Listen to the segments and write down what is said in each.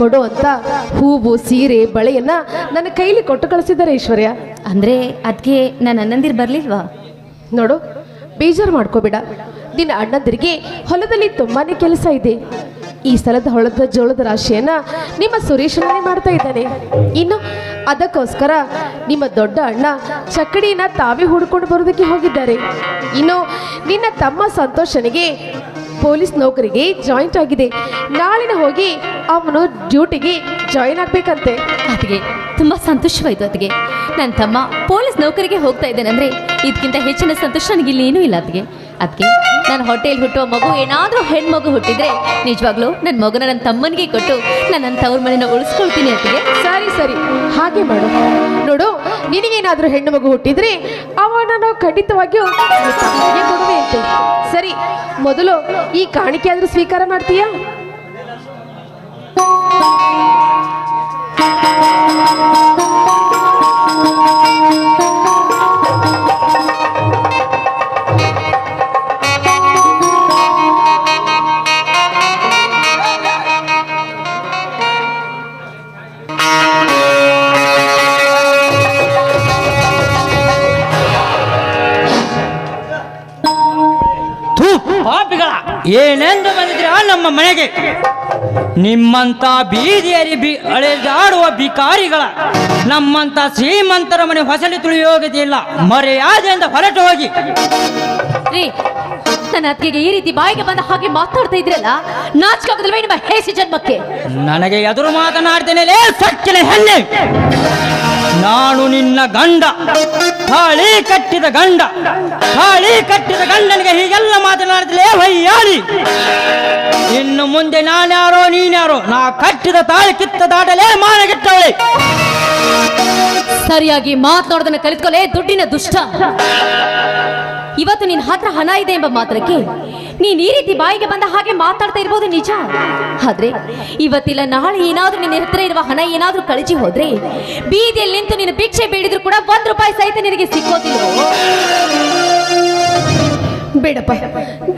ಕೊಡು ಅಂತ ಹೂವು ಸೀರೆ ಬಳೆಯನ್ನ ನನ್ನ ಕೈಲಿ ಕೊಟ್ಟು ಕಳಿಸಿದ್ದಾರೆ ಐಶ್ವರ್ಯ ಅಂದ್ರೆ ಅದಕ್ಕೆ ನನ್ನ ಅಣ್ಣಂದಿರು ಬರ್ಲಿಲ್ವಾ? ನೋಡು ಬೇಜಾರು ಮಾಡ್ಕೋಬೇಡ. ನಿನ್ನ ಅಣ್ಣಂದಿರಿಗೆ ಹೊಲದಲ್ಲಿ ತುಂಬಾನೇ ಕೆಲಸ ಇದೆ. ಈ ಸಲದ ಹೊಲದ ಜೋಳದ ರಾಶಿಯನ್ನ ನಿಮ್ಮ ಸುರೇಶನೇ ಮಾಡ್ತಾ ಇದ್ದಾನೆ. ಇನ್ನು ಅದಕ್ಕೋಸ್ಕರ ನಿಮ್ಮ ದೊಡ್ಡ ಅಣ್ಣ ಚಕ್ಕಡಿನ ತಾವೇ ಹುಡ್ಕೊಂಡು ಬರೋದಕ್ಕೆ ಹೋಗಿದ್ದಾರೆ. ಇನ್ನು ನಿನ್ನ ತಮ್ಮ ಸಂತೋಷನಿಗೆ ಪೊಲೀಸ್ ನೌಕರಿಗೆ ಜಾಯಿಂಟ್ ಆಗಿದೆ. ನಾಳಿನ ಹೋಗಿ ಅವನು ಡ್ಯೂಟಿಗೆ ಜಾಯಿನ್ ಆಗ್ಬೇಕಂತೆ. ಅದಕ್ಕೆ ತುಂಬಾ ಸಂತೋಷವಾಯ್ತು ಅದಕ್ಕೆ ನನ್ನ ತಮ್ಮ ಪೊಲೀಸ್ ನೌಕರಿಗೆ ಹೋಗ್ತಾ ಇದ್ದೇನೆ ಅಂದ್ರೆ ಇದಕ್ಕಿಂತ ಹೆಚ್ಚಿನ ಸಂತೋಷ ನನಗೆ ಇಲ್ಲಿ ಏನೂ ಇಲ್ಲ ಅದಕ್ಕೆ ಅದಕ್ಕೆ ನನ್ನ ಹೋಟೆಲ್ ಹುಟ್ಟುವ ಮಗು ಏನಾದರೂ ಹೆಣ್ಮಗು ಹುಟ್ಟಿದ್ರೆ ನಿಜವಾಗ್ಲೂ ನನ್ನ ಮಗನ ನನ್ನ ತಮ್ಮನಿಗೆ ಕೊಟ್ಟು ನಾನು ನನ್ನ ತವ್ರ ಮನೆಯನ್ನು ಉಳಿಸ್ಕೊಳ್ತೀನಿ ಅದಕ್ಕೆ ಸರಿ ಸರಿ. ಹಾಗೆ ಮಾಡು. ನೋಡು ನಿನಗೇನಾದ್ರೂ ಹೆಣ್ಣು ಮಗು ಹುಟ್ಟಿದ್ರೆ ಅವನ ಖಂಡಿತವಾಗಿಯೂ ಸರಿ ಮೊದಲು ಈ ಕಾಣಿಕೆ ಆದ್ರೂ ಸ್ವೀಕಾರ ಮಾಡ್ತೀಯಾ? ಏನೆಂದು ಬಂದಿದ್ರಾ ನಮ್ಮ ಮನೆಗೆ. ನಿಮ್ಮಂತ ಬೀದಿಯರಿ ಬಿ ಅಳೆದಾಡುವ ಬಿಕಾರಿಗಳ ನಮ್ಮಂತ ಶ್ರೀಮಂತರ ಮನೆ ಹೊಸಲಿ ತುಳಿಯೋಗದಿಲ್ಲ ಮರ್ಯಾದೆಯಿಂದ ಹೊರಟು ಹೋಗಿ. ನನ್ನ ಅತ್ತಿಗೆಗೆ ಈ ರೀತಿ ಬಾಯಿಗೆ ಬಂದ ಹಾಗೆ ಮಾತಾಡ್ತಾ ಇದ್ರಲ್ಲ ನಾಚಿಕೆ ನಿಮ್ಮ ಹೇಸಿ ಜನ್ಮಕ್ಕೆ? ನನಗೆ ಎದುರು ಮಾತನಾಡ್ತೇನೆ ಸಚ್ಚಿನ ಹೆಣ್ಣೆ! ನಾನು ನಿನ್ನ ಗಂಡ. ತಾಳಿ ಕಟ್ಟಿದ ಗಂಡ. ತಾಳಿ ಕಟ್ಟಿದ ಗಂಡನಿಗೆ ಹೀಗೆಲ್ಲ ಮಾತನಾಡ್ತಿಲೇ ಭಯ್ಯಾಳಿ ಇನ್ನು ಮುಂದೆ ನಾನ್ಯಾರೋ, ನೀನ್ಯಾರೋ? ನಾ ಕಟ್ಟಿದ ತಾಳಿ ಕಿತ್ತ ದಾಟಲೇ ಮಾನಗಿಟ್ಟವಳೆ ಸರಿಯಾಗಿ ಮಾತನಾಡೋದನ್ನ ಕಲಿತ್ಕೊಲೆ, ದುಡ್ಡಿನ ದುಷ್ಟ. ಇವತ್ತು ನಿನ್ನ ಹತ್ರ ಹಣ ಇದೆ ಎಂಬ ಮಾತ್ರಕ್ಕೆ ನೀನ್ ಈ ರೀತಿ ಬಾಯಿಗೆ ಬಂದ ಹಾಗೆ ಮಾತಾಡ್ತಾ ಇರ್ಬೋದು ನಿಜ? ಆದ್ರೆ ಇವತ್ತಿಲ್ಲ ನಾಳೆ ಏನಾದ್ರೂ ನಿನ್ನ ಹತ್ರ ಇರುವ ಹಣ ಏನಾದ್ರೂ ಕಳಚಿ ಹೋದ್ರೆ ಬೀದಿಯಲ್ಲಿ ನಿಂತು ನೀನು ಭಿಕ್ಷೆ ಬೇಡಿದ್ರು ಕೂಡ ಒಂದ್ ರೂಪಾಯಿ ಸಹಿತ ನಿನಗೆ ಸಿಕ್ಕೋದಿಲ್ಲ ಬೇಡಪ್ಪ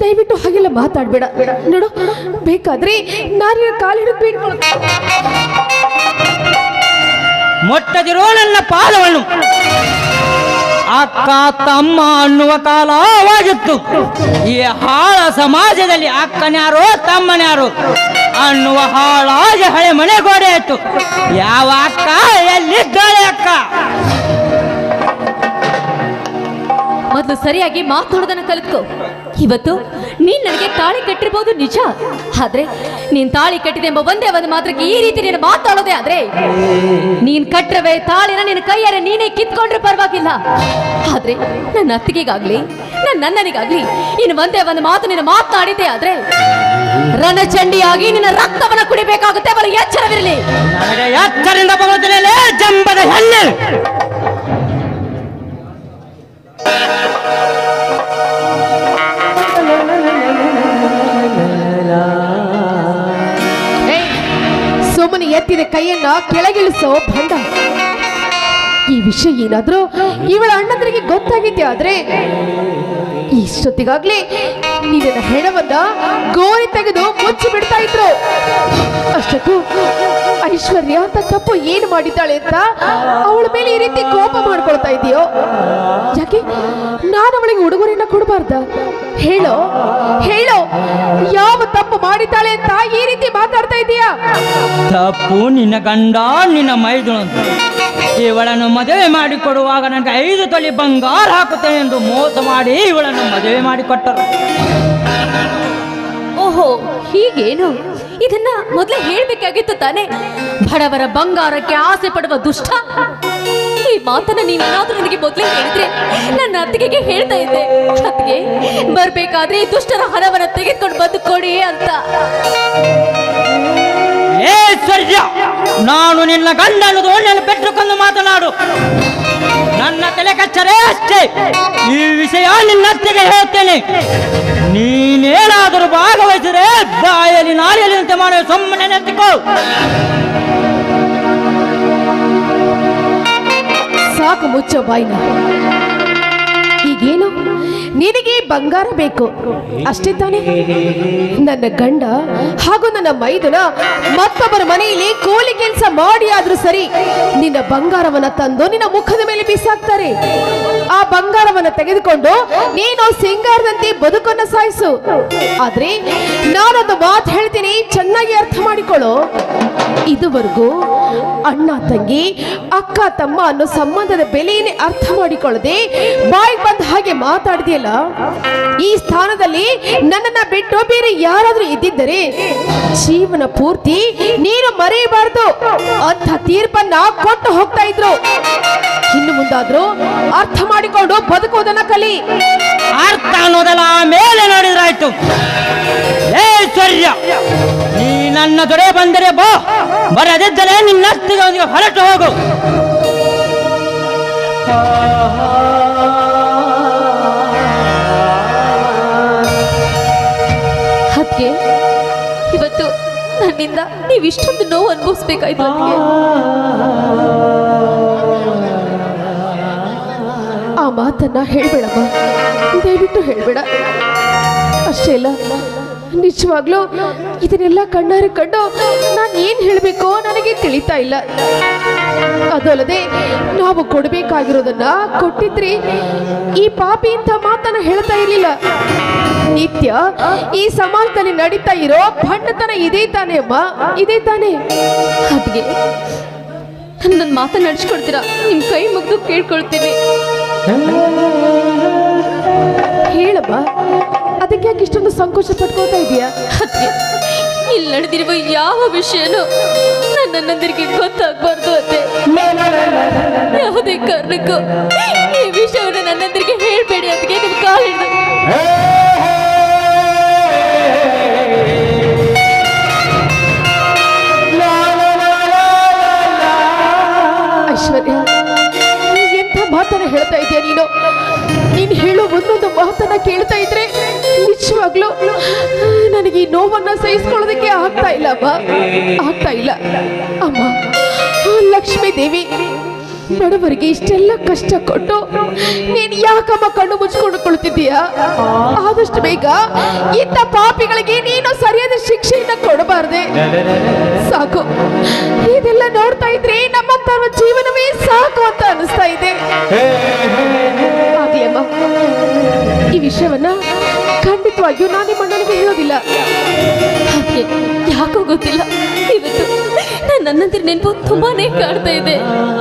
ದಯವಿಟ್ಟು ಹಾಗೆಲ್ಲ ಮಾತಾಡ್ಬೇಡ. ನೋಡು ಬೇಕಾದ್ರೆ ನಾನು ಕಾಲು ಹಿಡಿದು ಮೊಟ್ಟದಿರೋ ಮುಟ್ಟದಿರೋ ನನ್ನ ಪಾದವನ್ನು ಅಕ್ಕ, ತಮ್ಮ ಅನ್ನುವ ಕಾಲವಾಗಿತ್ತು ಈ ಹಾಳ ಸಮಾಜದಲ್ಲಿ ಅಕ್ಕನ್ಯಾರೋ, ತಮ್ಮನ್ಯಾರು ಅನ್ನುವ ಹಾಳಾಗಿ ಹಳೆ ಮನೆ ಗೋಡೆ ಇತ್ತು ಯಾವ ಅಕ್ಕ, ಎಲ್ಲಿದ್ದಾಳೆ ಅಕ್ಕ? ಮೊದಲು ಸರಿಯಾಗಿ ಮಾತಾಡೋದನ್ನು ಕಲಿತು ಇವತ್ತು ನೀನ್ ನನಗೆ ತಾಳಿ ಕಟ್ಟಿರ್ಬೋದು ನಿಜ? ಆದ್ರೆ ನೀನ್ ತಾಳಿ ಕಟ್ಟಿದೆ ಎಂಬ ಒಂದೇ ಒಂದು ಮಾತ್ರಕ್ಕೆ ಈ ರೀತಿ ನೀನು ಮಾತಾಡೋದೇ ಆದ್ರೆ ನೀನ್ ಕಟ್ಟರವೇ ತಾಳಿನ ನಿನ್ನ ಕೈಯಾರೆ ನೀನೇ ಕಿತ್ಕೊಂಡ್ರೆ ಪರವಾಗಿಲ್ಲ. ಆದ್ರೆ ನನ್ನ ಅತ್ತಿಗೆಗಾಗ್ಲಿ, ನನ್ನ ನನ್ನನಿಗಾಗ್ಲಿ ಇನ್ನು ಒಂದೇ ಒಂದು ಮಾತು ನೀನು ಮಾತನಾಡಿದ್ದೆ ಆದ್ರೆ ರಣಚಂಡಿಯಾಗಿ ನಿನ್ನ ರಕ್ತವನ್ನ ಕುಡಿಬೇಕಾಗುತ್ತೆ ಬಲ ಎಚ್ಚರವಿರಲಿ. ಎಚ್ಚರಿಂದ ಜಂಬದ ಹೆಣ್ಣೆ. ಎತ್ತಿದ ಕೈಯನ್ನ ಕೆಳಗಿಳಿಸೋ ಭಂಡ. ಈ ವಿಷಯ ಏನಾದ್ರೂ ಇವಳ ಅಣ್ಣಂದ್ರಿಗೆ ಗೊತ್ತಾಗಿದ್ದೆ ಆದ್ರೆ? ಇಷ್ಟೊತ್ತಿಗಾಗ್ಲಿ ನೀನ ಹೆಣವನ್ನ ಗೋರಿ ತೆಗೆದು ಮುಚ್ಚಿ ಬಿಡ್ತಾ ಇದ್ರು. ಅಷ್ಟಕ್ಕೂ ಐಶ್ವರ್ಯ ಅಂತ ತಪ್ಪು ಏನು ಮಾಡಿದ್ದಾಳೆ ಅಂತ ಅವಳ ಮೇಲೆ ಈ ರೀತಿ ಕೋಪ ಮಾಡ್ಕೊಳ್ತಾ ಇದೆಯೋ? ಯಾಕೆ? ನಾನು ಅವಳಿಗೆ ಉಡುಗೊರೆಯನ್ನ ಕೊಡಬಾರ್ದ? ಹೇಳೋ ಹೇಳೋ ಯಾವ ತಪ್ಪು ಮಾಡಿದ್ದಾಳೆ ಅಂತ ಈ ರೀತಿ ಮಾತಾಡ್ತಾ ಇದೀಯಾ ತಪ್ಪು ನಿನ್ನ ಗಂಡ ನಿನ್ನ ಮೈದುನಂತ ಇವಳನ್ನು ಮದುವೆ ಮಾಡಿಕೊಡುವಾಗ ನನಗೆ ಐದು ತೊಲಿ ಬಂಗಾರ ಹಾಕುತ್ತೇನೆ ಎಂದು ಮೋಸ ಮಾಡಿ ಇವಳನ್ನು ಮದುವೆ ಮಾಡಿಕೊಟ್ಟರು. ಓಹೋ ಹೀಗೇನು? ಇದನ್ನ ಮೊದಲೇ ಹೇಳಬೇಕಾಗಿತ್ತು ತಾನೆ. ಬಡವರ ಬಂಗಾರಕ್ಕೆ ಆಸೆ ಪಡುವ ದುಷ್ಟ. ಈ ಮಾತನ್ನ ನೀನೇನಾದ್ರೂ ನನಗೆ ಮೊದಲೇ ಹೇಳಿದ್ರೆ ನನ್ನ ಅತ್ತಿಗೆಗೆ ಹೇಳ್ತಾ ಇದ್ದೆ. ಅತ್ತಿಗೆ, ಬರ್ಬೇಕಾದ್ರೆ ಈ ದುಷ್ಟರ ಹಣವನ್ನ ತೆಗೆದುಕೊಂಡು ಬಂದು ಕೊಡಿ ಅಂತ. ಏ ನಾನು ನಿನ್ನ ಗಂಡ ಅನ್ನೋದು ನೆನಪೆಟ್ಟುಕೊಂಡು ಮಾತನಾಡು. ನನ್ನ ತಲೆ ಕಚ್ಚರೇ ಅಷ್ಟೇ. ಈ ವಿಷಯ ನಿನ್ನತ್ತಿಗೆ ಹೇಳ್ತೇನೆ. ನೀನೇನಾದರೂ ಭಾಗವಹಿಸಿದ್ರೆ ಬಾಯಲ್ಲಿ ನಾಲಿಯಲ್ಲಿಂತೆ ಮಾಡುವ ಸುಮ್ಮನೆ ನೆತ್ತಿಕೋ ಸಾಕು ಮುಚ್ಚೋ ಬಾಯ್ನ. ಈಗ ಈಗೇನು? ನಿನಗೆ ಬಂಗಾರ ಬೇಕು. ಅಷ್ಟೇ ತಾನೇ? ನನ್ನ ಗಂಡ ಹಾಗೂ ನನ್ನ ಮೈದುನ ಮತ್ತೊಬ್ಬರ ಮನೆಯಲ್ಲಿ ಕೂಲಿ ಮಾಡಿ ಆದ್ರೂ ಸರಿ, ನಿನ್ನ ಬಂಗಾರವನ್ನ ತಂದು ನಿನ್ನ ಮುಖದ ಮೇಲೆ ಬೀಸಾಕ್ತಾರೆ. ಆ ಬಂಗಾರವನ್ನ ತೆಗೆದುಕೊಂಡು ನೀನು ಸಿಂಗಾರದಂತೆ ಬದುಕನ್ನ ಸಾಯಿಸು. ಆದ್ರೆ ನಾನೊಂದು ಮಾತು ಹೇಳ್ತೀನಿ, ಚೆನ್ನಾಗಿ ಅರ್ಥ ಮಾಡಿಕೊಳ್ಳು. ಇದುವರೆಗೂ ಅಣ್ಣ, ತಂಗಿ, ಅಕ್ಕ, ತಮ್ಮ ಅನ್ನೋ ಸಂಬಂಧದ ಬೆಲೆಯನ್ನೇ ಅರ್ಥ ಮಾಡಿಕೊಳ್ಳದೆ ಬಾಯಿಗೆ ಬಂದ ಹಾಗೆ ಮಾತಾಡಿದೆಯಲ್ಲ ಈ ಸ್ಥಾನದಲ್ಲಿ ನನ್ನನ್ನ ಬಿಟ್ಟು ಬೇರೆ ಯಾರಾದ್ರೂ ಇದ್ದಿದ್ದರೆ ಜೀವನ ಪೂರ್ತಿ ನೀನು ಮರೆಯಬಾರದು. ಅಂತ ತೀರ್ಪನ್ನ ಕೊಟ್ಟು ಹೋಗ್ತಾ ಇದ್ರು. ಇನ್ನು ಮುಂದಾದ್ರೂ ಅರ್ಥ ಮಾಡಿಕೊಂಡು ಬದುಕುವುದನ್ನ ಕಲಿ. ಅರ್ಥ ಅನ್ನೋದಲ್ಲ ಆಮೇಲೆ ನೋಡಿದ್ರಾಯ್ತು. ಏ ನೀ ನನ್ನ ದೊರೆ ಬಂದರೆ ಬಾ. ಬರದಿದ್ದರೆ ನಿನ್ನಷ್ಟಿಗೆ ಒಂದಿಗೆ ಹೊರಟು ಹೋಗು. ಅದಕ್ಕೆ ನನ್ನಿಂದ ನೀವು ಇಷ್ಟೊಂದು ನೋವು ಅನುಭವಿಸ್ಬೇಕಾಯ್ತು ನನಗೆ ಆ ಮಾತನ್ನ ಹೇಳ್ಬೇಡಮ್ಮ. ದಯವಿಟ್ಟು ಹೇಳ್ಬೇಡ. ಅಷ್ಟೇ ಇಲ್ಲ ನಿಜವಾಗ್ಲೂ ಇದನ್ನೆಲ್ಲ ಕಣ್ಣಾರೆ ಕಂಡು ನಾನು ಏನು ಹೇಳಬೇಕೋ ನನಗೆ ತಿಳಿತಾ ಇಲ್ಲ. ಅದಲ್ಲದೆ ನಾವು ಕೊಡಬೇಕಾಗಿರೋದನ್ನ ಕೊಟ್ಟಿದ್ರಿ ಈ ಪಾಪಿ ಇಂಥ ಮಾತನ್ನ ಹೇಳ್ತಾ ಇರಲಿಲ್ಲ. ನಿತ್ಯ ಈ ಸಮಾಜದಲ್ಲಿ ನಡೀತಾ ಇರೋ ಭಂಡತನ ಇದೇ ತಾನೇ ಅಮ್ಮ. ಇದೇ ತಾನೇ. ಅದಕ್ಕೆ ನನ್ನ ಮಾತನಾಡಿಸ್ಕೊಡ್ತೀರಾ ನಿಮ್ ಕೈ ಮುಗ್ದು ಕೇಳ್ಕೊಳ್ತೀನಿ. ಹೇಳಮ್ಮ ಅದಕ್ಕೆ ಯಾಕೆ ಇಷ್ಟೊಂದು ಸಂಕೋಚ ಪಟ್ಕೋತಾ ಇದೆಯಾ? ಅದ್ಗೆ ಇಲ್ಲಿ ನಡೆದಿರುವ ಯಾವ ವಿಷಯನೂ ನನ್ನ ಗೊತ್ತಾಗ್ಬಾರ್ದು ಅತ್ತೆ. ಅಂತೆ ಯಾವುದೇ ಕಾರಣಕ್ಕೂ ಈ ವಿಷಯವನ್ನು ನನ್ನಂದರಿಗೆ ಹೇಳ್ಬೇಡಿ ಅದಕ್ಕೆ ನಿಮ್ ಕಾಲ್ ಹಿಡ್ದು ಐಶ್ವರ್ಯ ಎಂಥ ಮಾತನ್ನು ಹೇಳ್ತಾ ಇದೀಯ ನೀನು? ನೀನು ಹೇಳೋ ಒಂದೊಂದು ಮಾತನ್ನ ಕೇಳ್ತಾ ಇದ್ರೆ ನಿಜವಾಗ್ಲೂ ನನಗೆ ಈ ನೋವನ್ನ ಸಹಿಸ್ಕೊಳ್ಳೋದಕ್ಕೆ ಆಗ್ತಾ ಇಲ್ಲ, ಅಮ್ಮ. ಆಗ್ತಾ ಇಲ್ಲ. ಅಮ್ಮ ಲಕ್ಷ್ಮೀ ದೇವಿ ಬಡವರಿಗೆ ಇಷ್ಟೆಲ್ಲ ಕಷ್ಟ ಕೊಟ್ಟು ನೀನು ಯಾಕಮ್ಮ ಕಣ್ಣು ಮುಚ್ಕೊಂಡು ಕುಳಿತಿದ್ದೀಯಾ? ಆದಷ್ಟು ಬೇಗ ಇಂಥ ಪಾಪಿಗಳಿಗೆ ನೀನು ಸರಿಯಾದ ಶಿಕ್ಷೆಯನ್ನ ಕೊಡಬಾರ್ದೆ. ಸಾಕು. ಇದೆಲ್ಲ ನೋಡ್ತಾ ಇದ್ರೆ ನಮ್ಮಂತರ ಜೀವನವೇ ಸಾಕು ಅಂತ ಅನಿಸ್ತಾ ಇದೆ. ಈ ವಿಷಯವನ್ನ ಖಂಡಿತವಾಗಿಯೂ ನಾನು ನಿಮ್ಮ ಅಣ್ಣನಿಗೆ ಹೇಳೋದಿಲ್ಲ. ಯಾಕೋ ಗೊತ್ತಿಲ್ಲ. ಇವತ್ತು ನನ್ನ ನನ್ನಂದಿರ ನೆನಪು ತುಂಬಾನೇ ಕಾಡ್ತಾ ಇದೆ.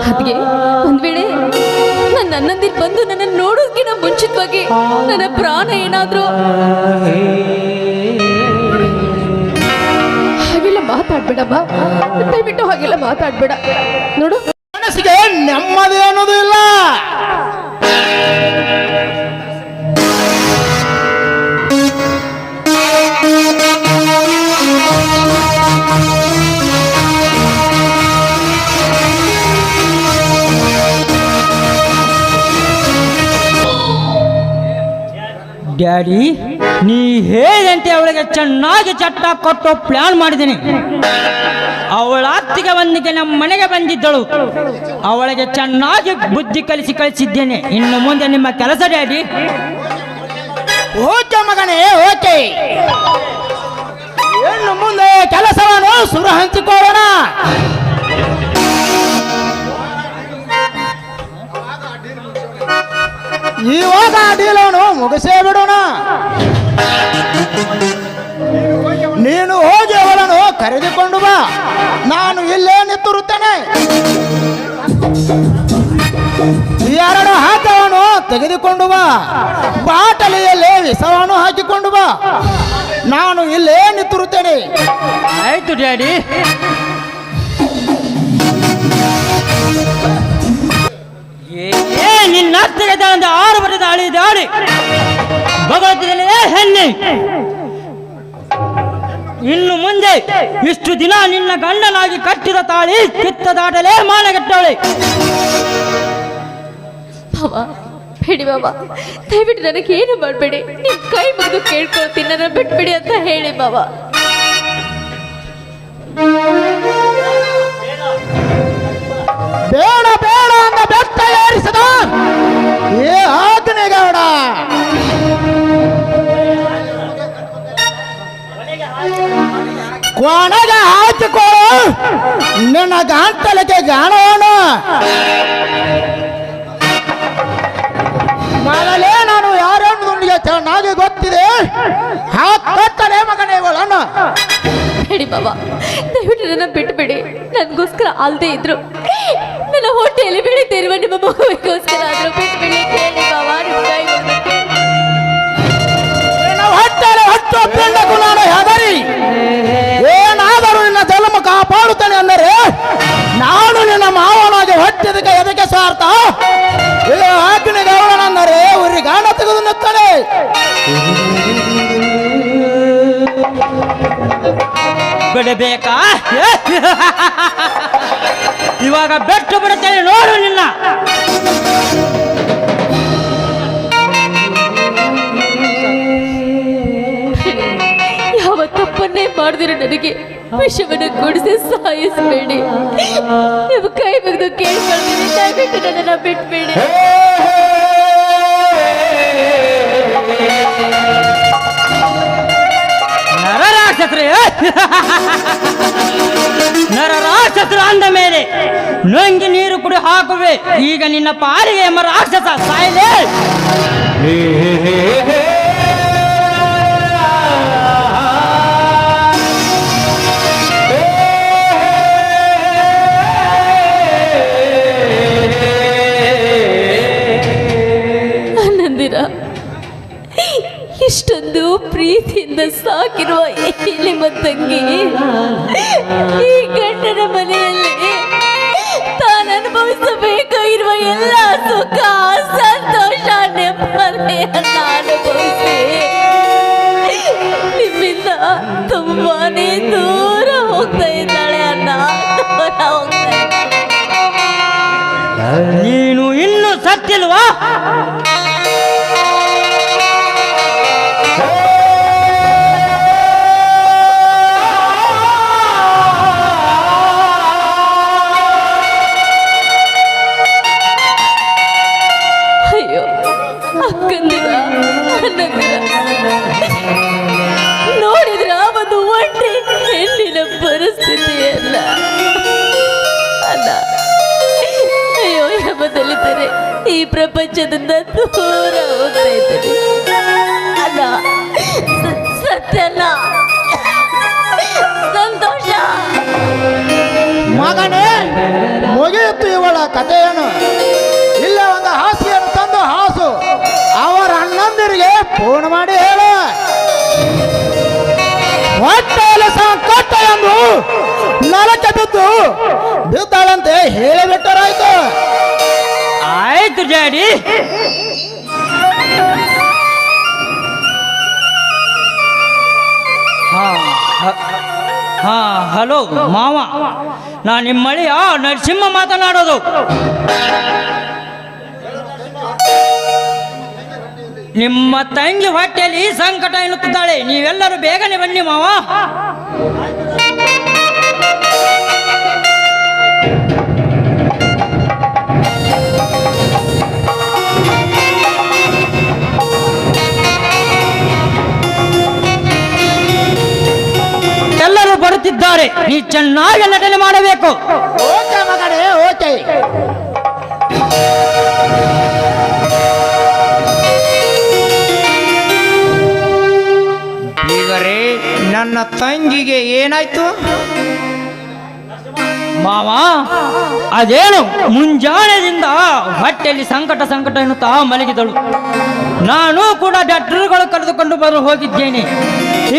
ಅದಕ್ಕೆ ಒಂದ್ ವೇಳೆ ನನ್ನ ನನ್ನಂದಿರ್ ಬಂದು ನನ್ನ ನೋಡೋದಕ್ಕಿಂತ ಮುಂಚಿತವಾಗಿ ನನ್ನ ಪ್ರಾಣ ಏನಾದ್ರೂ ಹಾಗೆಲ್ಲ ಮಾತಾಡ್ಬೇಡಮ್ಮ. ದಯವಿಟ್ಟು ಹಾಗೆಲ್ಲ ಮಾತಾಡ್ಬೇಡ. ನೋಡು. ಮನಸ್ಸಿಗೆ ನೆಮ್ಮದಿ ಅನ್ನೋದು ಇಲ್ಲ. ಡ್ಯಾಡಿ, ನೀ ಹೇಳಿದಂತೆ ಅವಳಿಗೆ ಚೆನ್ನಾಗಿ ಚಟ್ಟ ಕೊಟ್ಟು ಪ್ಲಾನ್ ಮಾಡಿದ್ದೀನಿ. ಅವಳ ಅತ್ತಿಗೆ ಒಂದಿಗೆ ನಮ್ಮ ಮನೆಗೆ ಬಂದಿದ್ದಳು. ಅವಳಿಗೆ ಚೆನ್ನಾಗಿ ಬುದ್ಧಿ ಕಲಿಸಿ ಕಳಿಸಿದ್ದೇನೆ. ಇನ್ನು ಮುಂದೆ ನಿಮ್ಮ ಕೆಲಸ ಡ್ಯಾಡಿ. ಓಕೆ ಮಗನೇ, ಓಕೆ. ಇನ್ನು ಮುಂದೆ ಕೆಲಸವನ್ನು ಸುರು ಹಂಚಿಕೊಳ್ಳೋಣ. ಇವಾಗ ಡೀಲನ್ನು ಮುಗಿಸೇ ಬಿಡೋಣ. ನೀನು ಹೋಗಿ ಅವರನ್ನು ಕರೆದುಕೊಂಡು ಬಾ. ನಾನು ಇಲ್ಲೇ ನಿಂತಿರುತ್ತೇನೆ. ಎರಡು ಹಾಕವನ್ನು ತೆಗೆದುಕೊಂಡು ಬಾ. ಬಾಟಲಿಯಲ್ಲಿ ವಿಷವನ್ನು ಹಾಕಿಕೊಂಡು ಬಾ. ನಾನು ಇಲ್ಲೇ ನಿಂತಿರುತ್ತೇನೆ. ಆಯ್ತು, ಡ್ಯಾಡಿ. ತಂದ ಆರು ಬರೆದ ಅಳಿ ದಾಳಿ. ಭಗವದ್ಗೀತೆಯಲ್ಲಿ ಹೆಣ್ಣೆ. ಇನ್ನು ಮುಂದೆ ಇಷ್ಟು ದಿನ ನಿನ್ನ ಗಂಡನಾಗಿ ಕಟ್ಟಿದ ತಾಳಿ ಕಿತ್ತದಾಟಲೇ ಮಾನಗೆಟ್ಟವಳೆ ಬಾಬಾ ಬೇಡಿ ಬಾಬಾ ದಯವಿಟ್ಟು ನನಗೆ ಏನು ಮಾಡಬೇಡಿ. ನಿಮ್ ಕೈ ಮುಗಿದು ಕೇಳ್ಕೊಳ್ತೀನಿ ನನ್ನ ಬಿಟ್ಬಿಡಿ ಅಂತ ಹೇಳಿ ಬಾಬಾ ಬೇಡ ಬೇಡ ಅಂತ ಬೆಟ್ಟ ಏರಿಸದ. ಏ ಆತನೇಗೌಡ ಕೊಣಗ ಹಾಕಿಕೊಳ್ಳು. ನಿನ್ನ ಗಾಂತಲಕ್ಕೆ ಗಾಣೋಣ ಮೊದಲೇ ನಾನು ಯಾರನ್ನು ನನಗೆ ಚೆನ್ನಾಗಿ ಗೊತ್ತಿದೆ? ಹಾಕತ್ತಲೇ ಮಗನೇ ಇವಳನ್ನು. ಹೇಳಿ ಬಾಬಾ ದಯವಿಟ್ಟು ನನ್ನ ಬಿಟ್ಬಿಡಿ. ನನಗೋಸ್ಕರ ಅಲ್ಲದೆ ಇದ್ರು. ನನ್ನ ಹೊಟ್ಟೆಯಲ್ಲಿ ಬೆಳೀತಿರುವ ನಿಮ್ಮ ಮಗುವಿಗೋಸ್ಕರ ಆದ್ರೂ ಬಿಟ್ಬಿಡಿ ಕೇಳಿ ಬಾಬಾ ನಿಮ್ಮ ಕೈ ಏನಾದರೂ ನಿನ್ನ ಜನ್ಮ ಕಾಪಾಡುತ್ತೇನೆ ಅಂದರೆ ನಾನು ನಿನ್ನ ಮಾವನಾಗಿ ಹೊಟ್ಟಿದಕ್ಕೆ ಎದಕ್ಕೆ ಸ್ವಾರ್ಥ ಇದು ಆಕಿನ ಅಂದರೆ ಉರಿ ಗಾಣ ತೆಗೆದು ನಿತ್ತನೆ ಬಿಡಬೇಕಾ ಇವಾಗ ಬೆಟ್ಟು ಬಿಡುತ್ತೇನೆ ನೋಡು ನಿನ್ನ ಯಾವ ತಪ್ಪನ್ನೇ ಮಾಡಿದ್ರೆ ನನಗೆ ವಿಷವನ್ನು ಕೊಡಿಸಿ ಸಾಯಿಸಬೇಡಿ ನಿಮ್ಮ ಕೈ ಮುಗಿದು ಕೇಳ್ಕೊಳ್ತೀನಿ ದಯವಿಟ್ಟು ನನ್ನನ್ನು ಬಿಟ್ಬೇಡಿ ರಾಕ್ಷಸರೇ ನರ ರಾಕ್ಷಸರು ಅಂದ ಮೇಲೆ ನೊಂಗಿ ನೀರು ಕುಡಿ ಹಾಕುವೆ. ಈಗ ನಿನ್ನ ಪಾಲಿಗೆ ಎಂಬ ರಾಕ್ಷಸ ಸಾಯಲೇ. ಫೋನ್ ಮಾಡಿ ಹೇಳು. ಹೊಟ್ಟೆಯಲ್ಲಿ ಸಂಕಟ ಎಂದು ನಲಕ್ಕೆ ಬಿದ್ದು ಬಿದ್ದಾಳಂತೆ ಹೇಳಿಬಿಟ್ಟರಾಯ್ತು. ಆಯ್ತು ಜಾಡಿ. ಹಾ, ಹ- ಹಲೋ, ಮಾವ. ನಾ ನಿಮ್ಮ ಮಳೆಯ ನರಸಿಂಹ ಮಾತನಾಡೋದು. ನಿಮ್ಮ ತಂಗಿ ಹೊಟ್ಟೆಯಲ್ಲಿ ಸಂಕಟ ಎನ್ನುತ್ತಿದ್ದಾಳೆ. ನೀವೆಲ್ಲರೂ ಬೇಗನೆ ಬನ್ನಿ ಮಾವ. ಎಲ್ಲರೂ ಬರುತ್ತಿದ್ದಾರೆ. ನೀ ಚೆನ್ನಾಗಿ ನಟನೆ ಮಾಡಬೇಕು. ತಂಗಿಗೆ ಏನಾಯ್ತು? ಮಾವ, ಅದೇನು? ಮುಂಜಾನೆಯಿಂದ ಹೊಟ್ಟೆಯಲ್ಲಿ ಸಂಕಟ ಸಂಕಟ ಎನ್ನುತ್ತಾ ಮಲಗಿದಳು. ನಾನು ಕೂಡ ಡಾಕ್ಟರ್ಗಳು ಕರೆದುಕೊಂಡು ಬರಲು ಹೋಗಿದ್ದೇನೆ.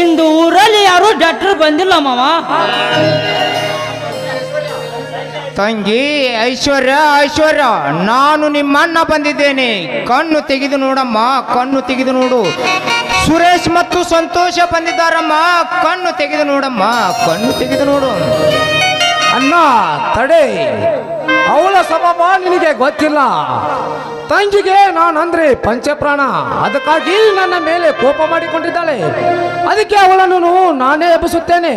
ಇಂದು ಊರಲ್ಲಿ ಯಾರು ಡಾಕ್ಟರ್ ಬಂದಿಲ್ಲ ಮಾವ. ತಂಗಿ, ಐಶ್ವರ್ಯ ಐಶ್ವರ್ಯ, ನಾನು ನಿಮ್ಮನ್ನ ಬಂದಿದ್ದೇನೆ. ಕಣ್ಣು ತೆಗೆದು ನೋಡಮ್ಮ, ಕಣ್ಣು ತೆಗೆದು ನೋಡು. ಸುರೇಶ್ ಮತ್ತು ಸಂತೋಷ ಬಂದಿದ್ದಾರಮ್ಮ, ಕಣ್ಣು ತೆಗೆದು ನೋಡಮ್ಮ, ಕಣ್ಣು ತೆಗೆದು ನೋಡು. ಅಣ್ಣ, ತಡೆ. ಅವಳ ಸ್ವಭಾವ ನಿನಗೆ ಗೊತ್ತಿಲ್ಲ. ತಂಗಿಗೆ ನಾನು ಅಂದ್ರೆ ಪಂಚಪ್ರಾಣ. ಅದಕ್ಕಾಗಿ ನನ್ನ ಮೇಲೆ ಕೋಪ ಮಾಡಿಕೊಂಡಿದ್ದಾಳೆ. ಅದಕ್ಕೆ ಅವಳನ್ನು ನಾನೇ ಎಬ್ಬಿಸುತ್ತೇನೆ.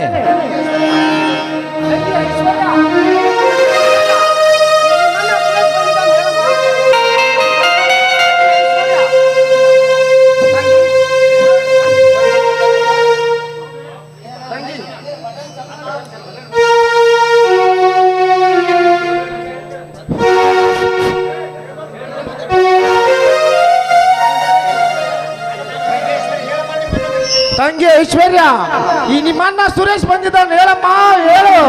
ತಂಗಿ ಐಶ್ವರ್ಯ. ಈ ನಿಮ್ಮಣ್ಣ ಸುರೇಶ್ ಬಂದಿದ್ದಾನೆ. ಹೇಳಮ್ಮ, ಹೇಳು.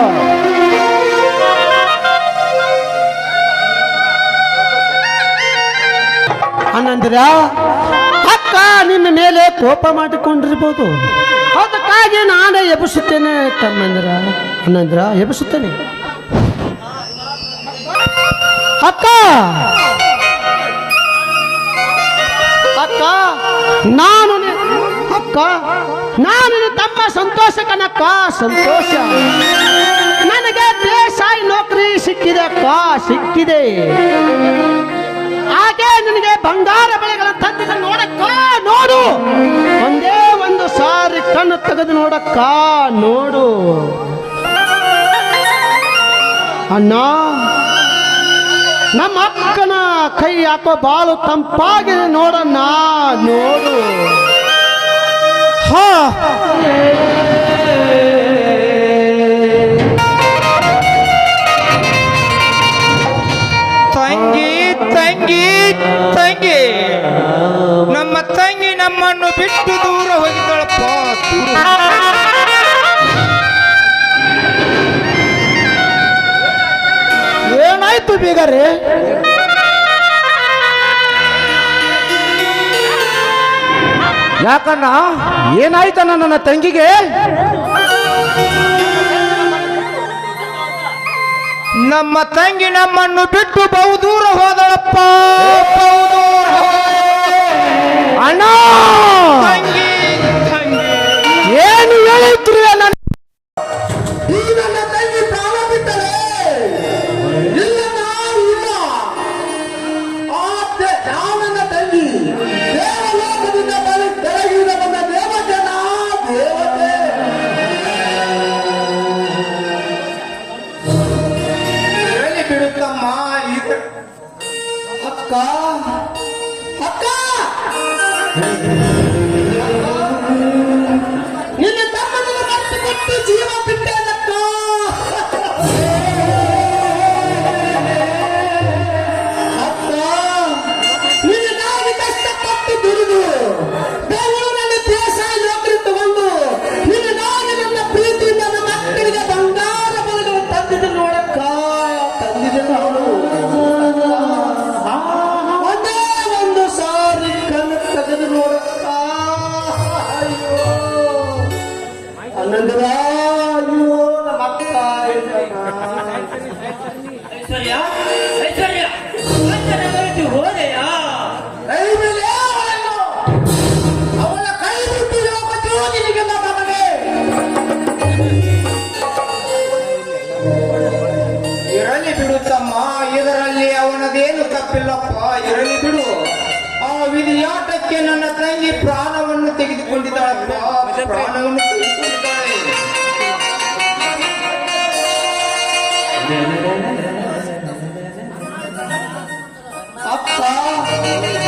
ಅನ್ನಂದ್ರ ಅಕ್ಕ ನಿನ್ನ ಮೇಲೆ ಕೋಪ ಮಾಡಿಕೊಂಡಿರ್ಬೋದು. ಅದಕ್ಕಾಗಿ ನಾನೇ ಎಬ್ಬಿಸುತ್ತೇನೆ ತಮ್ಮಂದ್ರ. ಅನ್ನಂದ್ರ ಎಬ್ಬಿಸುತ್ತೇನೆ. ಅಕ್ಕ! ಅಕ್ಕ! ನಾನು ಅಕ್ಕ! ನಾನು ತಮ್ಮ ಸಂತೋಷ ಕನಕ ಸಂತೋಷ. ನನಗೆ ದೇಶ ನೌಕರಿ ಸಿಕ್ಕಿದೆ, ಕಾ ಸಿಕ್ಕಿದೆ. ಹಾಗೆ ನನಗೆ ಬಂಗಾರ ಬೆಳೆಗಳ ತಂದಿದ ನೋಡಕ್ಕ, ನೋಡು. ಒಂದೇ ಒಂದು ಸಾರಿ ಕಣ್ಣು ತೆಗೆದು ನೋಡಕ್ಕ, ನೋಡು. ಅಣ್ಣ, ನಮ್ಮ ಅಕ್ಕನ ಕೈ ಹಾಕೋ ಬಾಳು ತಂಪಾಗಿದೆ ನೋಡಣ್ಣ, ನೋಡು. ಹಾ. ತಂಗಿ ತಂಗಿ ತಂಗಿ. ನಮ್ಮ ತಂಗಿ ನಮ್ಮನ್ನು ಬಿಟ್ಟು ದೂರ ಹೋಗಿದ್ದಳಪ್ಪ. ಏನಾಯ್ತು ಬೀಗರೇ? ಯಾಕಣ್ಣ? ಏನಾಯ್ತಣ್ಣ ನನ್ನ ತಂಗಿಗೆ? ನಮ್ಮ ತಂಗಿ ನಮ್ಮನ್ನು ಬಿಟ್ಟು ಬಹುದೂರ ಹೋದಳಪ್ಪ. ಬಹುದೂರ ಅಣ್ಣ! ತಂಗಿ ತಂಗಿ ಇರಲಿ ಬಿಡು. ಆ ವಿಧಿಯಾಟಕ್ಕೆ ನನ್ನ ತಂಗಿ ಪ್ರಾಣವನ್ನು ತೆಗೆದುಕೊಂಡಿದ್ದಾಳೆ. ಪ್ರಾಣವನ್ನು ತೆಗೆದುಕೊಂಡಿದ್ದಾಳೆ. ಅಪ್ಪ.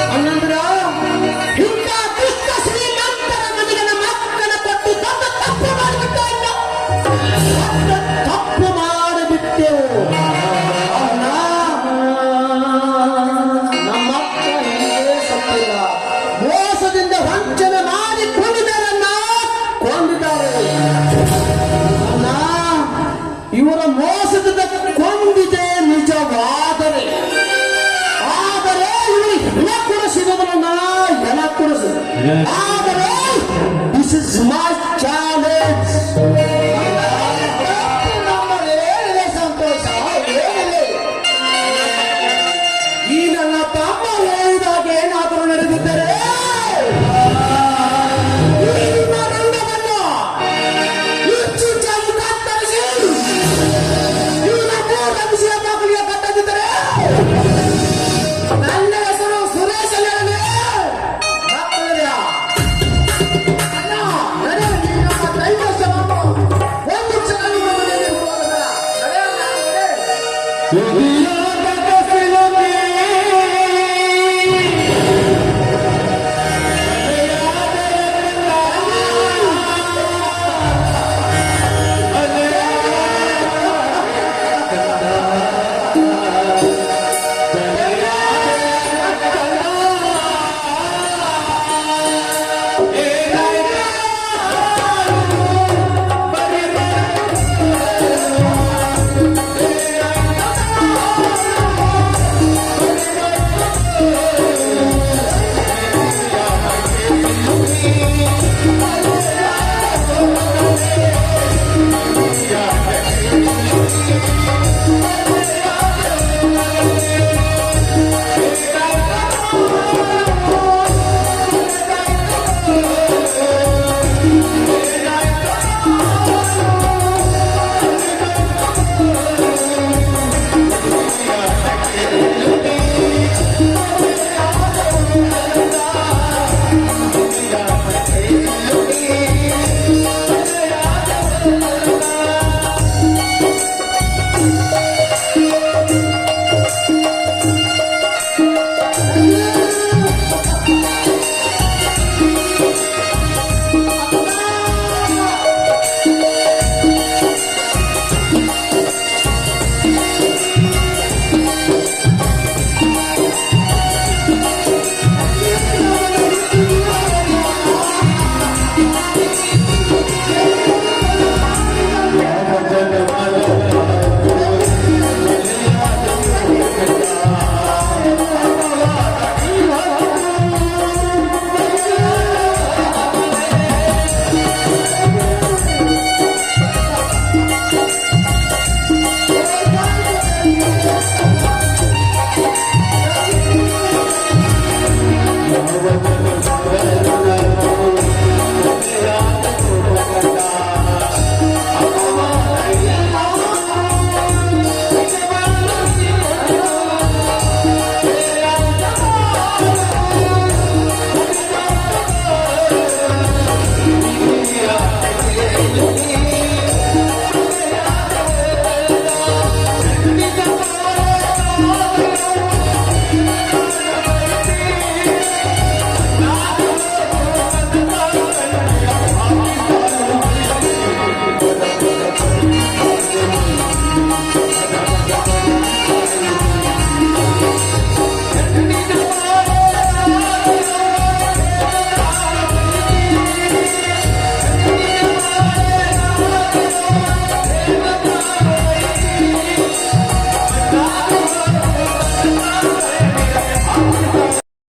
ಕೊಡಿಸಿ ಆದರೆ ದಿಸ್ ಇಸ್